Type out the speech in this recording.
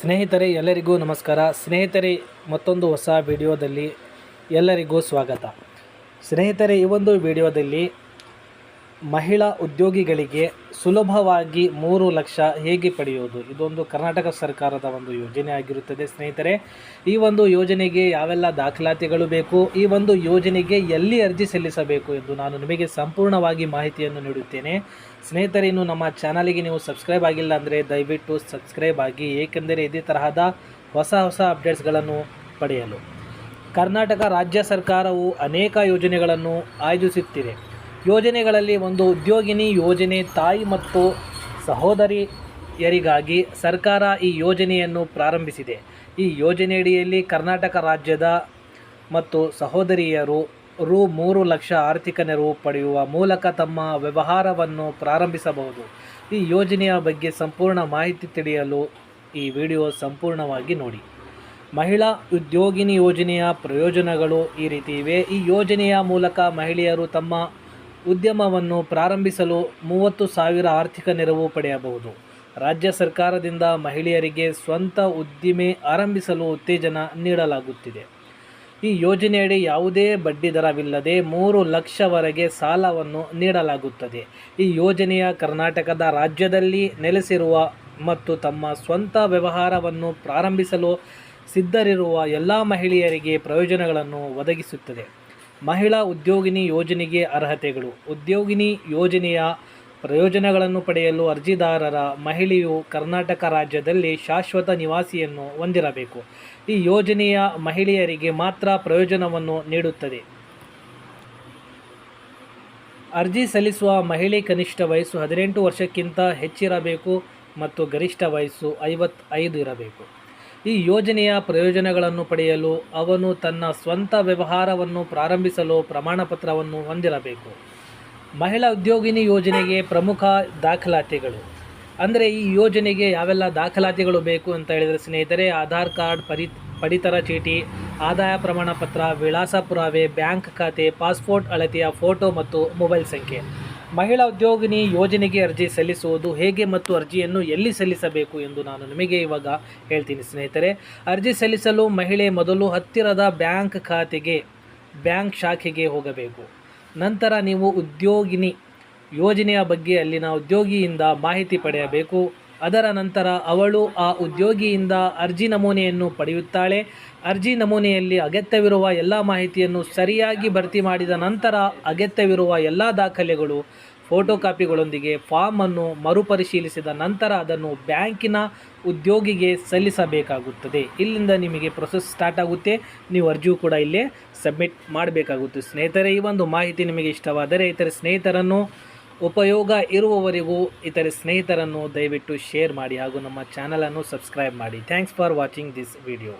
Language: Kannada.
ಸ್ನೇಹಿತರೆ ಎಲ್ಲರಿಗೂ ನಮಸ್ಕಾರ. ಸ್ನೇಹಿತರೆ ಮತ್ತೊಂದು ಹೊಸ ವಿಡಿಯೋದಲ್ಲಿ ಎಲ್ಲರಿಗೂ ಸ್ವಾಗತ. ಸ್ನೇಹಿತರೆ ಈ ಒಂದು ವಿಡಿಯೋದಲ್ಲಿ ಮಹಿಳಾ ಉದ್ಯೋಗಿಗಳಿಗೆ ಸುಲಭವಾಗಿ ಮೂರು ಲಕ್ಷ ಹೇಗೆ ಪಡೆಯುವುದು? ಇದೊಂದು ಕರ್ನಾಟಕ ಸರ್ಕಾರದ ಒಂದು ಯೋಜನೆ ಆಗಿರುತ್ತದೆ ಸ್ನೇಹಿತರೆ. ಈ ಒಂದು ಯೋಜನೆಗೆ ಯಾವೆಲ್ಲ ದಾಖಲಾತಿಗಳು ಬೇಕು? ಈ ಒಂದು ಯೋಜನೆಗೆ ಎಲ್ಲಿ ಅರ್ಜಿ ಸಲ್ಲಿಸಬೇಕು ಎಂದು ನಾನು ನಿಮಗೆ ಸಂಪೂರ್ಣವಾಗಿ ಮಾಹಿತಿಯನ್ನು ನೀಡುತ್ತೇನೆ. ಸ್ನೇಹಿತರೆ, ಇನ್ನು ನಮ್ಮ ಚಾನಲಿಗೆ ನೀವು ಸಬ್ಸ್ಕ್ರೈಬ್ ಆಗಿಲ್ಲ ಅಂದರೆ ದಯವಿಟ್ಟು ಸಬ್ಸ್ಕ್ರೈಬ್ ಆಗಿ, ಏಕೆಂದರೆ ಇದೇ ತರಹದ ಹೊಸ ಹೊಸ ಅಪ್ಡೇಟ್ಸ್ಗಳನ್ನು ಪಡೆಯಲು. ಕರ್ನಾಟಕ ರಾಜ್ಯ ಸರ್ಕಾರವು ಅನೇಕ ಯೋಜನೆಗಳನ್ನು ಆಯೋಜಿಸುತ್ತಿದೆ. ಯೋಜನೆಗಳಲ್ಲಿ ಒಂದು ಉದ್ಯೋಗಿನಿ, ಯೋಜನೆ ತಾಯಿ ಮತ್ತು ಸಹೋದರಿಯರಿಗಾಗಿ ಸರ್ಕಾರ ಈ ಯೋಜನೆಯನ್ನು ಪ್ರಾರಂಭಿಸಿದೆ. ಈ ಯೋಜನೆಯಡಿಯಲ್ಲಿ ಕರ್ನಾಟಕ ರಾಜ್ಯದ ಮತ್ತು ಸಹೋದರಿಯರು ರು ಮೂರು ಲಕ್ಷ ಆರ್ಥಿಕ ನೆರವು ಪಡೆಯುವ ಮೂಲಕ ತಮ್ಮ ವ್ಯವಹಾರವನ್ನು ಪ್ರಾರಂಭಿಸಬಹುದು. ಈ ಯೋಜನೆಯ ಬಗ್ಗೆ ಸಂಪೂರ್ಣ ಮಾಹಿತಿ ತಿಳಿಯಲು ಈ ವಿಡಿಯೋ ಸಂಪೂರ್ಣವಾಗಿ ನೋಡಿ. ಮಹಿಳಾ ಉದ್ಯೋಗಿನಿ ಯೋಜನೆಯ ಪ್ರಯೋಜನಗಳು ಈ ರೀತಿ ಇವೆ. ಈ ಯೋಜನೆಯ ಮೂಲಕ ಮಹಿಳೆಯರು ತಮ್ಮ ಉದ್ಯಮವನ್ನು ಪ್ರಾರಂಭಿಸಲು ಮೂವತ್ತು ಸಾವಿರ ಆರ್ಥಿಕ ನೆರವು ಪಡೆಯಬಹುದು. ರಾಜ್ಯ ಸರ್ಕಾರದಿಂದ ಮಹಿಳೆಯರಿಗೆ ಸ್ವಂತ ಉದ್ದಿಮೆ ಆರಂಭಿಸಲು ಉತ್ತೇಜನ ನೀಡಲಾಗುತ್ತಿದೆ. ಈ ಯೋಜನೆಯಡಿ ಯಾವುದೇ ಬಡ್ಡಿ ದರವಿಲ್ಲದೆ ಮೂರು ಲಕ್ಷವರೆಗೆ ಸಾಲವನ್ನು ನೀಡಲಾಗುತ್ತದೆ. ಈ ಯೋಜನೆಯ ಕರ್ನಾಟಕದ ರಾಜ್ಯದಲ್ಲಿ ನೆಲೆಸಿರುವ ಮತ್ತು ತಮ್ಮ ಸ್ವಂತ ವ್ಯವಹಾರವನ್ನು ಪ್ರಾರಂಭಿಸಲು ಸಿದ್ಧರಿರುವ ಎಲ್ಲ ಮಹಿಳೆಯರಿಗೆ ಪ್ರಯೋಜನಗಳನ್ನು ಒದಗಿಸುತ್ತದೆ. ಮಹಿಳಾ ಉದ್ಯೋಗಿನಿ ಯೋಜನೆಗೆ ಅರ್ಹತೆಗಳು. ಉದ್ಯೋಗಿನಿ ಯೋಜನೆಯ ಪ್ರಯೋಜನಗಳನ್ನು ಪಡೆಯಲು ಅರ್ಜಿದಾರರ ಮಹಿಳೆಯು ಕರ್ನಾಟಕ ರಾಜ್ಯದಲ್ಲಿ ಶಾಶ್ವತ ನಿವಾಸಿಯನ್ನು ಹೊಂದಿರಬೇಕು. ಈ ಯೋಜನೆಯ ಮಹಿಳೆಯರಿಗೆ ಮಾತ್ರ ಪ್ರಯೋಜನವನ್ನು ನೀಡುತ್ತದೆ. ಅರ್ಜಿ ಸಲ್ಲಿಸುವ ಮಹಿಳೆ ಕನಿಷ್ಠ ವಯಸ್ಸು ಹದಿನೆಂಟು ವರ್ಷಕ್ಕಿಂತ ಹೆಚ್ಚಿರಬೇಕು ಮತ್ತು ಗರಿಷ್ಠ ವಯಸ್ಸು ಐವತ್ತೈದು ಇರಬೇಕು. ಈ ಯೋಜನೆಯ ಪ್ರಯೋಜನಗಳನ್ನು ಪಡೆಯಲು ಅವನು ತನ್ನ ಸ್ವಂತ ವ್ಯವಹಾರವನ್ನು ಪ್ರಾರಂಭಿಸಲು ಪ್ರಮಾಣಪತ್ರವನ್ನು ಹೊಂದಿರಬೇಕು. ಮಹಿಳಾ ಉದ್ಯೋಗಿನಿ ಯೋಜನೆಗೆ ಪ್ರಮುಖ ದಾಖಲಾತಿಗಳು. ಅಂದರೆ ಈ ಯೋಜನೆಗೆ ಯಾವೆಲ್ಲ ದಾಖಲಾತಿಗಳು ಬೇಕು ಅಂತ ಹೇಳಿದರೆ ಸ್ನೇಹಿತರೆ, ಆಧಾರ್ ಕಾರ್ಡ್, ಪರಿ, ಪಡಿತರ ಚೀಟಿ, ಆದಾಯ ಪ್ರಮಾಣ ಪತ್ರ ವಿಳಾಸ ಪುರಾವೆ, ಬ್ಯಾಂಕ್ ಖಾತೆ, ಪಾಸ್ಪೋರ್ಟ್ ಅಳತೆಯ ಫೋಟೋ ಮತ್ತು ಮೊಬೈಲ್ ಸಂಖ್ಯೆ. ಮಹಿಳಾ ಉದ್ಯೋಗಿನಿ ಯೋಜನೆಗೆ ಅರ್ಜಿ ಸಲ್ಲಿಸುವುದು ಹೇಗೆ ಮತ್ತು ಅರ್ಜಿಯನ್ನು ಎಲ್ಲಿ ಸಲ್ಲಿಸಬೇಕು ಎಂದು ನಾನು ನಿಮಗೆ ಇವಾಗ ಹೇಳ್ತೀನಿ ಸ್ನೇಹಿತರೆ. ಅರ್ಜಿ ಸಲ್ಲಿಸಲು ಮಹಿಳೆ ಮೊದಲು ಹತ್ತಿರದ ಬ್ಯಾಂಕ್ ಖಾತೆಗೆ, ಬ್ಯಾಂಕ್ ಶಾಖೆಗೆ ಹೋಗಬೇಕು. ನಂತರ ನೀವು ಉದ್ಯೋಗಿನಿ ಯೋಜನೆಯ ಬಗ್ಗೆ ಅಲ್ಲಿನ ಉದ್ಯೋಗಿಯಿಂದ ಮಾಹಿತಿ ಪಡೆಯಬೇಕು. ಅದರ ನಂತರ ಅವಳು ಆ ಉದ್ಯೋಗಿಯಿಂದ ಅರ್ಜಿ ನಮೂನೆಯನ್ನು ಪಡೆಯುತ್ತಾಳೆ. ಅರ್ಜಿ ನಮೂನೆಯಲ್ಲಿ ಅಗತ್ಯವಿರುವ ಎಲ್ಲ ಮಾಹಿತಿಯನ್ನು ಸರಿಯಾಗಿ ಭರ್ತಿ ಮಾಡಿದ ನಂತರ ಅಗತ್ಯವಿರುವ ಎಲ್ಲ ದಾಖಲೆಗಳು ಫೋಟೋ ಕಾಪಿಗಳೊಂದಿಗೆ ಫಾರ್ಮನ್ನು ಮರುಪರಿಶೀಲಿಸಿದ ನಂತರ ಅದನ್ನು ಬ್ಯಾಂಕಿನ ಉದ್ಯೋಗಿಗೆ ಸಲ್ಲಿಸಬೇಕಾಗುತ್ತದೆ. ಇಲ್ಲಿಂದ ನಿಮಗೆ ಪ್ರೊಸೆಸ್ ಸ್ಟಾರ್ಟ್ ಆಗುತ್ತೆ. ನೀವು ಅರ್ಜಿಯು ಕೂಡ ಇಲ್ಲೇ ಸಬ್ಮಿಟ್ ಮಾಡಬೇಕಾಗುತ್ತೆ. ಸ್ನೇಹಿತರೆ, ಈ ಒಂದು ಮಾಹಿತಿ ನಿಮಗೆ ಇಷ್ಟವಾದರೆ ಇತರ ಸ್ನೇಹಿತರನ್ನು ಉಪಯೋಗ ಇರುವವರಿಗೂ ಇತರೆ ಸ್ನೇಹಿತರನ್ನು ದಯವಿಟ್ಟು ಶೇರ್ ಮಾಡಿ ಹಾಗೂ ನಮ್ಮ ಚಾನಲನ್ನು ಸಬ್ಸ್ಕ್ರೈಬ್ ಮಾಡಿ. Thanks for watching this video